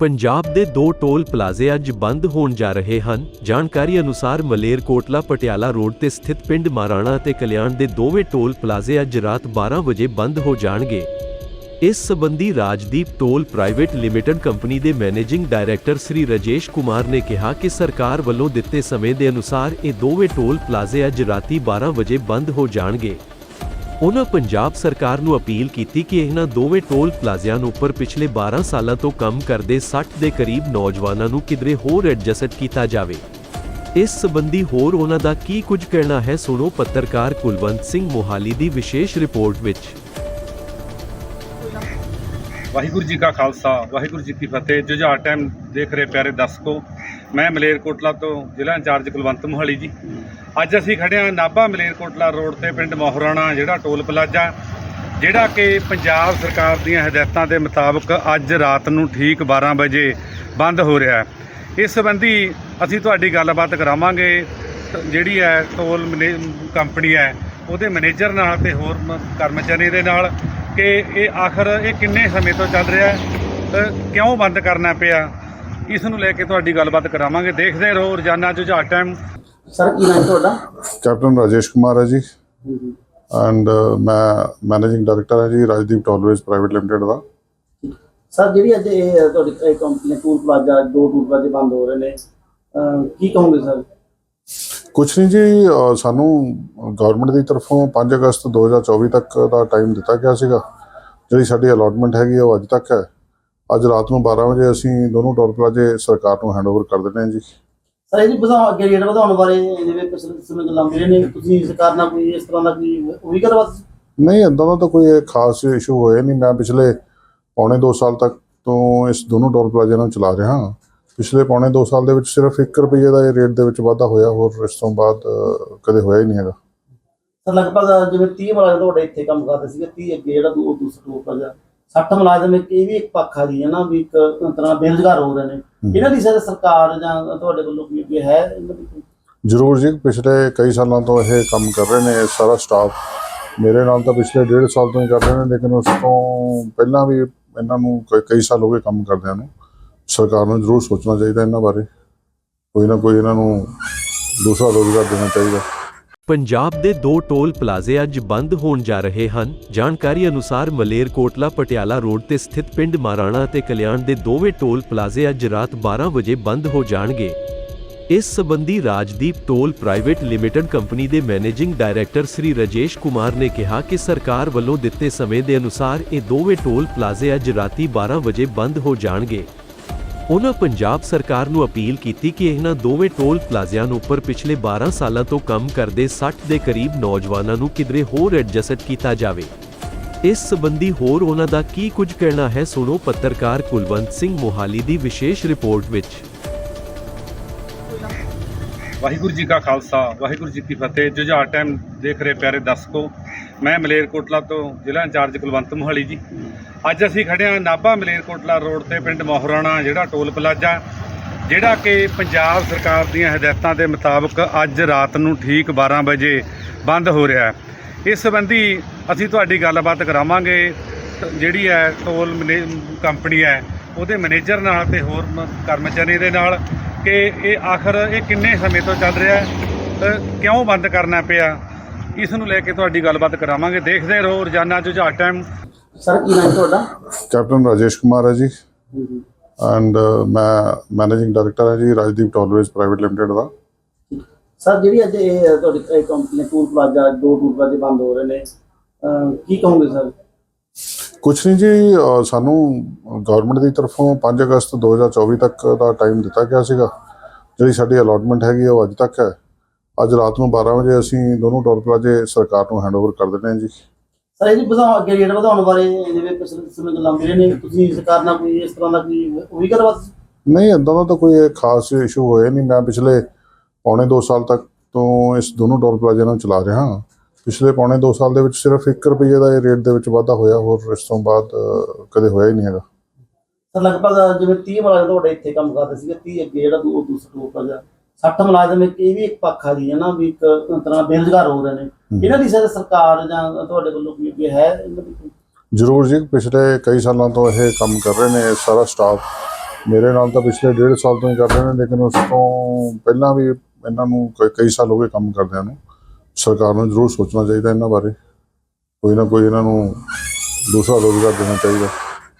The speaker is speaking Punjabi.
ਪੰਜਾਬ ਦੇ ਦੋ ਟੋਲ ਪਲਾਜ਼ੇ ਅੱਜ ਬੰਦ ਹੋਣ ਜਾ ਰਹੇ ਹਨ। ਜਾਣਕਾਰੀ ਅਨੁਸਾਰ ਮਲੇਰਕੋਟਲਾ ਪਟਿਆਲਾ ਰੋਡ ਤੇ ਸਥਿਤ ਪਿੰਡ ਮਾਰਾਣਾ ਅਤੇ ਕਲਿਆਣ ਦੇ ਦੋਵੇਂ ਟੋਲ ਪਲਾਜ਼ੇ ਅੱਜ ਰਾਤ 12 ਵਜੇ ਬੰਦ ਹੋ ਜਾਣਗੇ। ਇਸ ਸਬੰਧੀ Rajdeep toll private limited company ਦੇ ਮੈਨੇਜਿੰਗ ਡਾਇਰੈਕਟਰ ਸ੍ਰੀ ਰਜੇਸ਼ ਕੁਮਾਰ ਨੇ ਕਿਹਾ ਕਿ ਸਰਕਾਰ ਵੱਲੋਂ ਦਿੱਤੇ ਸਮੇਂ ਦੇ ਅਨੁਸਾਰ ਇਹ ਦੋਵੇਂ ਟੋਲ ਪਲਾਜ਼ੇ ਅੱਜ ਰਾਤੀ 12 ਵਜੇ ਬੰਦ ਹੋ ਜਾਣਗੇ। ਉਹਨਾਂ ਪੰਜਾਬ ਸਰਕਾਰ ਨੂੰ ਅਪੀਲ ਕੀਤੀ ਕਿ ਇਹਨਾਂ ਦੋਵੇਂ ਟੋਲ ਪਲਾਜ਼ਿਆਂ ਉੱਪਰ ਪਿਛਲੇ 12 ਸਾਲਾਂ ਤੋਂ ਕੰਮ ਕਰਦੇ 60 ਦੇ ਕਰੀਬ ਨੌਜਵਾਨਾਂ ਨੂੰ ਕਿਧਰੇ ਹੋਰ ਐਡਜਸਟ ਕੀਤਾ ਜਾਵੇ। ਇਸ ਸੰਬੰਧੀ ਹੋਰ ਉਹਨਾਂ ਦਾ ਕੀ ਕੁਝ ਕਹਿਣਾ ਹੈ ਸੁਣੋ ਪੱਤਰਕਾਰ ਕੁਲਵੰਤ ਸਿੰਘ ਮੋਹਾਲੀ ਦੀ ਵਿਸ਼ੇਸ਼ ਰਿਪੋਰਟ ਵਿੱਚ। ਵਾਹਿਗੁਰੂ ਜੀ ਕਾ ਖਾਲਸਾ, ਵਾਹਿਗੁਰੂ ਜੀ ਕੀ ਫਤਿਹ। ਜੁਝਾਰ ਟਾਈਮ ਦੇਖ ਰਹੇ ਪਿਆਰੇ ਦਰਸ਼ਕੋ ਮੈਂ ਮਲੇਰਕੋਟਲਾ ਤੋਂ ਜ਼ਿਲ੍ਹਾ ਇੰਚਾਰਜ ਕੁਲਵੰਤ ਮੋਹਾਲੀ ਜੀ। ਅੱਜ ਅਸੀਂ ਖੜੇ ਹਾਂ ਨਾਭਾ ਮਲੇਰਕੋਟਲਾ ਰੋਡ ਤੇ ਪਿੰਡ ਮੋਹਰਾਣਾ, ਜਿਹੜਾ ਟੋਲ ਪਲਾਜ਼ਾ, ਜਿਹੜਾ ਕਿ ਪੰਜਾਬ ਸਰਕਾਰ ਦੀਆਂ ਹਦਾਇਤਾਂ ਦੇ ਮੁਤਾਬਕ ਅੱਜ ਰਾਤ ਨੂੰ ਠੀਕ 12 ਵਜੇ ਬੰਦ ਹੋ ਰਿਹਾ ਹੈ। ਇਸ ਸੰਬੰਧੀ ਅਸੀਂ ਤੁਹਾਡੀ ਗੱਲਬਾਤ ਕਰਾਵਾਂਗੇ। ਜਿਹੜੀ ਹੈ ਟੋਲ ਮੈਨੇ- ਕੰਪਨੀ ਹੈ, ਉਹਦੇ ਮੈਨੇਜਰ ਨਾਲ ਤੇ ਹੋਰ ਮ- ਕਰਮਚਾਰੀ ਦੇ ਨਾਲ ਕਿ ਇਹ ਆਖਰ ਇਹ ਕਿੰਨੇ ਸਮੇਂ ਤੋਂ ਚੱਲ ਰਿਹਾ ਹੈ? ਕਿਉਂ ਬੰਦ ਕਰਨਾ ਪਿਆ? ਇਸ ਨੂੰ ਲੈ ਕੇ ਤੁਹਾਡੀ ਗੱਲਬਾਤ ਕਰਾਵਾਂਗੇ। ਦੇਖਦੇ ਰਹੋ ਰੋਜ਼ਾਨਾ ਜੁਝਾਰ ਟਾਈਮ ਸਰ ਕੀ ਨਾਮ ਤੁਹਾਡਾ? ਕੈਪਟਨ ਰਾਜੇਸ਼ ਕੁਮਾਰ ਹੈ ਜੀ। ਐਂਡ ਮੈਂ ਮੈਨੇਜਿੰਗ ਡਾਇਰੈਕਟਰ ਹਾਂ ਜੀ ਰਾਜਦੀਪ ਟੋਲਵੇਜ਼ ਪ੍ਰਾਈਵੇਟ ਲਿਮਟਿਡ ਦਾ। ਸਰ ਜਿਹੜੀ ਅੱਜ ਇਹ ਤੁਹਾਡੀ ਇਹ ਕੰਪਨੀ ਟੂਰ ਪਲਾਜ਼ਾ ਦੋ ਟੂਰ ਪਲਾਜ਼ੇ ਬੰਦ ਹੋ ਰਹੇ ਨੇ ਕੀ ਕਹੋਗੇ ਸਰ ਕੁਛ ਨਹੀਂ ਜੀ ਸਾਨੂੰ ਗਵਰਨਮੈਂਟ ਦੀ ਤਰਫੋਂ 5 ਅਗਸਤ 2024 ਤੱਕ ਦਾ ਟਾਈਮ ਦਿੱਤਾ ਗਿਆ ਸੀਗਾ। ਜਿਹੜੀ ਸਾਡੀ ਅਲਾਟਮੈਂਟ ਹੈਗੀ ਉਹ ਅੱਜ ਤੱਕ ਹੈ। ਅੱਜ ਰਾਤ ਨੂੰ 12 ਵਜੇ ਅਸੀਂ ਦੋਨੋਂ ਟੋਲ ਪਲਾਜ਼ੇ ਸਰਕਾਰ ਨੂੰ ਹੈਂਡਓਵਰ ਕਰ ਦਿੰਦੇ ਹਾਂ ਜੀ। ਸਰ ਇਹ ਜੀ ਵਧਾਉਣ ਅੱਗੇ ਰੇਟ ਵਧਾਉਣ ਬਾਰੇ ਜਿਵੇਂ ਪਿਛਲੇ ਸਮੇਂ ਗੱਲਾਂ ਮਿਲੇ ਨੇ ਤੁਸੀਂ ਸਰਕਾਰ ਨਾਲ ਕੋਈ ਇਸ ਤਰ੍ਹਾਂ ਦਾ ਕੋਈ ਉਹੀ ਗੱਲਬਾਤ ਨਹੀਂ ਇਦਾਂ ਦਾ ਤਾਂ ਕੋਈ ਖਾਸ ਇਸ਼ੂ ਹੋਇਆ ਨਹੀਂ। ਮੈਂ ਪਿਛਲੇ ਪੌਣੇ 2 ਸਾਲ ਤੱਕ ਤੋਂ ਇਸ ਦੋਨੋਂ ਟੋਲ ਪਲਾਜ਼ੇ ਨੂੰ ਚਲਾ ਰਿਹਾ ਹਾਂ। ਪਿਛਲੇ ਪੌਣੇ 2 ਸਾਲ ਦੇ ਵਿੱਚ ਸਿਰਫ 1 ਰੁਪਏ ਦਾ ਇਹ ਰੇਟ ਦੇ ਵਿੱਚ ਵਾਧਾ ਹੋਇਆ ਹੋਰ ਇਸ ਤੋਂ ਬਾਅਦ ਕਦੇ ਹੋਇਆ ਹੀ ਨਹੀਂ ਹੈਗਾ। ਸਰ ਲਗਭਗ ਜਿਵੇਂ 30 ਮੁਲਾਜ਼ਮ ਤੁਹਾਡੇ ਇੱਥੇ ਕੰਮ ਕਰਦੇ ਸੀਗੇ 30 ਅੱਗੇ ਜਿਹੜਾ ਦੂਸਰਾ ਟੂਰ ਪਲਾਜ਼ਾ 60 ਮੁਲਾਜ਼ਮ ਇੱਕ ਇਹ ਵੀ ਇੱਕ ਪੱਖ ਜੀ ਹੈ ਨਾ ਵੀ ਇੱਕ ਤਰ੍ਹਾਂ ਬੇਰੁਜ਼ਗਾਰ ਹੋ ਰਹੇ ਨੇ। ਇਹਨਾਂ ਦੀ ਸਰ ਸਰਕਾਰ ਜਾਂ ਤੁਹਾਡੇ ਵੱਲੋਂ ਕੋਈ ਅੱਗੇ ਹੈ? ਇਹਨਾਂ ਦੀ? ਜ਼ਰੂਰ ਜੀ ਪਿਛਲੇ ਕਈ ਸਾਲਾਂ ਤੋਂ ਇਹ ਕੰਮ ਕਰ ਰਹੇ ਨੇ ਸਾਰਾ ਸਟਾਫ ਮੇਰੇ ਨਾਲ ਤਾਂ ਪਿਛਲੇ ਡੇਢ ਸਾਲ ਤੋਂ ਹੀ ਕਰ ਰਹੇ ਨੇ ਲੇਕਿਨ ਉਸ ਤੋਂ ਪਹਿਲਾਂ ਵੀ ਇਹਨਾਂ ਨੂੰ ਕਈ- ਕਈ ਸਾਲ ਹੋ ਗਏ ਕੰਮ ਕਰਦਿਆਂ ਨੂੰ। ਸਰਕਾਰ ਨੂੰ ਜ਼ਰੂਰ ਸੋਚਣਾ ਚਾਹੀਦਾ ਇਹਨਾਂ ਬਾਰੇ। ਕੋਈ ਨਾ ਕੋਈ ਇਹਨਾਂ ਨੂੰ ਦੂਸਰਾ ਰੋਜ਼ਗਾਰ ਦੇਣਾ ਚਾਹੀਦਾ। ਪੰਜਾਬ ਦੇ ਦੋ ਟੋਲ ਪਲਾਜ਼ੇ ਅੱਜ ਬੰਦ ਹੋਣ ਜਾ ਰਹੇ ਹਨ। ਜਾਣਕਾਰੀ ਅਨੁਸਾਰ ਮਲੇਰਕੋਟਲਾ ਪਟਿਆਲਾ ਰੋਡ ਤੇ ਸਥਿਤ ਪਿੰਡ ਮਾਰਾਣਾ ਅਤੇ ਕਲਿਆਣ ਦੇ ਦੋਵੇਂ ਟੋਲ ਪਲਾਜ਼ੇ ਅੱਜ ਰਾਤ 12 ਵਜੇ ਬੰਦ ਹੋ ਜਾਣਗੇ। ਇਸ ਸਬੰਧੀ Rajdeep toll private limited company ਦੇ ਮੈਨੇਜਿੰਗ ਡਾਇਰੈਕਟਰ ਸ੍ਰੀ ਰਜੇਸ਼ ਕੁਮਾਰ ਨੇ ਕਿਹਾ ਕਿ ਸਰਕਾਰ ਵੱਲੋਂ ਦਿੱਤੇ ਸਮੇਂ ਦੇ ਅਨੁਸਾਰ ਇਹ ਦੋਵੇਂ ਟੋਲ ਪਲਾਜ਼ੇ ਅੱਜ ਰਾਤੀ 12 ਵਜੇ ਬੰਦ ਹੋ ਜਾਣਗੇ। ਉਹਨਾਂ ਪੰਜਾਬ ਸਰਕਾਰ ਨੂੰ ਅਪੀਲ ਕੀਤੀ ਕਿ ਇਹਨਾਂ ਦੋਵੇਂ ਟੋਲ ਪਲਾਜ਼ਿਆਂ ਉੱਪਰ ਪਿਛਲੇ 12 ਸਾਲਾਂ ਤੋਂ ਕੰਮ ਕਰਦੇ 60 ਦੇ ਕਰੀਬ ਨੌਜਵਾਨਾਂ ਨੂੰ ਕਿਧਰੇ ਹੋਰ ਐਡਜਸਟ ਕੀਤਾ ਜਾਵੇ। ਇਸ ਸੰਬੰਧੀ ਹੋਰ ਉਹਨਾਂ ਦਾ ਕੀ ਕੁਝ ਕਹਿਣਾ ਹੈ ਸੁਣੋ ਪੱਤਰਕਾਰ ਕੁਲਵੰਤ ਸਿੰਘ ਮੋਹਾਲੀ ਦੀ ਵਿਸ਼ੇਸ਼ ਰਿਪੋਰਟ ਵਿੱਚ। ਵਾਹਿਗੁਰੂ ਜੀ ਕਾ ਖਾਲਸਾ, ਵਾਹਿਗੁਰੂ ਜੀ ਕੀ ਫਤਿਹ। ਜੁਝਾਰ ਟਾਈਮ ਦੇਖ ਰਹੇ ਪਿਆਰੇ ਦਰਸ਼ਕੋ ਮੈਂ ਮਲੇਰਕੋਟਲਾ ਤੋਂ ਜ਼ਿਲ੍ਹਾ ਇੰਚਾਰਜ ਕੁਲਵੰਤ ਮੋਹਾਲੀ ਜੀ। ਅੱਜ ਅਸੀਂ ਖੜੇ ਹਾਂ ਨਾਭਾ ਮਲੇਰਕੋਟਲਾ ਰੋਡ ਤੇ ਪਿੰਡ ਮੋਹਰਾਣਾ, ਜਿਹੜਾ ਟੋਲ ਪਲਾਜ਼ਾ, ਜਿਹੜਾ ਕਿ ਪੰਜਾਬ ਸਰਕਾਰ ਦੀਆਂ ਹਦਾਇਤਾਂ ਦੇ ਮੁਤਾਬਕ ਅੱਜ ਰਾਤ ਨੂੰ ਠੀਕ 12 ਵਜੇ ਬੰਦ ਹੋ ਰਿਹਾ ਹੈ। ਇਸ ਸੰਬੰਧੀ ਅਸੀਂ ਤੁਹਾਡੀ ਗੱਲਬਾਤ ਕਰਾਵਾਂਗੇ। ਜਿਹੜੀ ਹੈ ਟੋਲ ਮੈਨੇ- ਕੰਪਨੀ ਹੈ, ਉਹਦੇ ਮੈਨੇਜਰ ਨਾਲ ਤੇ ਹੋਰ ਮ- ਕਰਮਚਾਰੀ ਦੇ ਨਾਲ ਕਿ ਇਹ ਆਖਰ ਇਹ ਕਿੰਨੇ ਸਮੇਂ ਤੋਂ ਚੱਲ ਰਿਹਾ ਹੈ? ਕਿਉਂ ਬੰਦ ਕਰਨਾ ਪਿਆ? ਇਸ ਨੂੰ ਲੈ ਕੇ ਤੁਹਾਡੀ ਗੱਲਬਾਤ ਕਰਾਵਾਂਗੇ। ਦੇਖਦੇ ਰਹੋ ਰੋਜ਼ਾਨਾ ਜੁਝਾਰ ਟਾਈਮ ਸਰ ਕੀ ਨਾਮ ਤੁਹਾਡਾ? ਕੈਪਟਨ ਰਾਜੇਸ਼ ਕੁਮਾਰ ਹੈ ਜੀ। ਐਂਡ ਮੈਂ ਮੈਨੇਜਿੰਗ ਡਾਇਰੈਕਟਰ ਹਾਂ ਜੀ ਰਾਜਦੀਪ ਟੋਲਵੇਜ਼ ਪ੍ਰਾਈਵੇਟ ਲਿਮਟਿਡ ਦਾ। ਸਰ ਜਿਹੜੀ ਅੱਜ ਇਹ ਤੁਹਾਡੀ ਇਹ ਕੰਪਨੀ ਟੂਰ ਪਲਾਜ਼ਾ ਦੋ ਟੂਰ ਪਲਾਜ਼ੇ ਬੰਦ ਹੋ ਰਹੇ ਨੇ ਅਹ ਕੀ ਕਹੋਗੇ ਸਰ ਕੁਛ ਨਹੀਂ ਜੀ ਸਾਨੂੰ ਗਵਰਨਮੈਂਟ ਦੀ ਤਰਫੋਂ 5 ਅਗਸਤ 2024 ਤੱਕ ਦਾ ਟਾਈਮ ਦਿੱਤਾ ਗਿਆ ਸੀਗਾ। ਜਿਹੜੀ ਸਾਡੀ ਅਲਾਟਮੈਂਟ ਹੈਗੀ ਆ ਉਹ ਅੱਜ ਤੱਕ ਹੈ। ਅੱਜ ਰਾਤ ਨੂੰ 12 ਵਜੇ ਅਸੀਂ ਦੋਨੋਂ ਟੋਲ ਪਲਾਜ਼ੇ ਸਰਕਾਰ ਨੂੰ ਹੈਂਡਓਵਰ ਕਰ ਦਿੰਦੇ ਹਾਂ ਜੀ। ਸਰ ਇਹ ਜੀ ਵਧਾਉਣ ਅੱਗੇ ਰੇਟ ਵਧਾਉਣ ਬਾਰੇ ਜਿਵੇਂ ਪਿਛਲੇ ਸਮੇਂ ਗੱਲਾਂ ਮਿਲੇ ਨੇ। ਤੁਸੀਂ ਸਰਕਾਰ ਨਾਲ ਕੋਈ ਇਸ ਤਰ੍ਹਾਂ ਦਾ ਕੋਈ ਉਹੀ ਗੱਲਬਾਤ ਨਹੀਂ ਇਦਾਂ ਦਾ ਤਾਂ ਕੋਈ ਖਾਸ ਇਸ਼ੂ ਹੋਇਆ ਨਹੀਂ। ਮੈਂ ਪਿਛਲੇ ਪੌਣੇ 2 ਸਾਲ ਤੱਕ ਤੋਂ ਇਸ ਦੋਨੋਂ ਟੋਲ ਪਲਾਜ਼ੇ ਨੂੰ ਚਲਾ ਰਿਹਾ ਹਾਂ। ਪਿਛਲੇ ਪੌਣੇ 2 ਸਾਲ ਦੇ ਵਿੱਚ ਸਿਰਫ 1 ਰੁਪਏ ਦਾ ਇਹ ਰੇਟ ਦੇ ਵਿੱਚ ਵਾਧਾ ਹੋਇਆ ਹੋਰ ਇਸ ਤੋਂ ਬਾਅਦ ਕਦੇ ਹੋਇਆ ਹੀ ਨਹੀਂ ਹੈਗਾ। ਸਰ ਲਗਭਗ ਜਿਵੇਂ 30 ਮੁਲਾਜ਼ਮ ਤੁਹਾਡੇ ਇੱਥੇ ਕੰਮ ਕਰਦੇ ਸੀਗੇ 30 ਅੱਗੇ ਜਿਹੜਾ ਦੂਸਰਾ ਟੂਰ ਪਲਾਜ਼ਾ 60 ਮੁਲਾਜ਼ਮ ਇੱਕ ਇਹ ਵੀ ਇੱਕ ਪੱਖ ਆ ਜੀ ਹੈ ਨਾ ਵੀ ਇੱਕ ਤਰ੍ਹਾਂ ਬੇਰੁਜ਼ਗਾਰ ਹੋ ਰਹੇ ਨੇ। ਇਹਨਾਂ ਦੀ ਸਰ ਸਰਕਾਰ ਜਾਂ ਤੁਹਾਡੇ ਵੱਲੋਂ ਕੋਈ ਅੱਗੇ ਹੈ? ਜ਼ਰੂਰ ਜੀ ਪਿਛਲੇ ਕਈ ਸਾਲਾਂ ਤੋਂ ਇਹ ਕੰਮ ਕਰ ਰਹੇ ਨੇ ਸਾਰਾ ਸਟਾਫ ਮੇਰੇ ਨਾਲ ਤਾਂ ਪਿਛਲੇ ਡੇਢ ਸਾਲ ਤੋਂ ਹੀ ਕਰ ਰਹੇ ਨੇ ਲੇਕਿਨ ਉਸ ਤੋਂ ਪਹਿਲਾਂ ਵੀ ਇਹਨਾਂ ਨੂੰ ਕਈ- ਕਈ ਸਾਲ ਹੋ ਗਏ ਕੰਮ ਕਰਦਿਆਂ ਨੂੰ। ਸਰਕਾਰ ਨੂੰ ਜ਼ਰੂਰ ਸੋਚਣਾ ਚਾਹੀਦਾ ਇਹਨਾਂ ਬਾਰੇ। ਕੋਈ ਨਾ ਕੋਈ ਇਹਨਾਂ ਨੂੰ ਦੂਸਰਾ ਰੋਜ਼ਗਾਰ ਦੇਣਾ ਚਾਹੀਦਾ।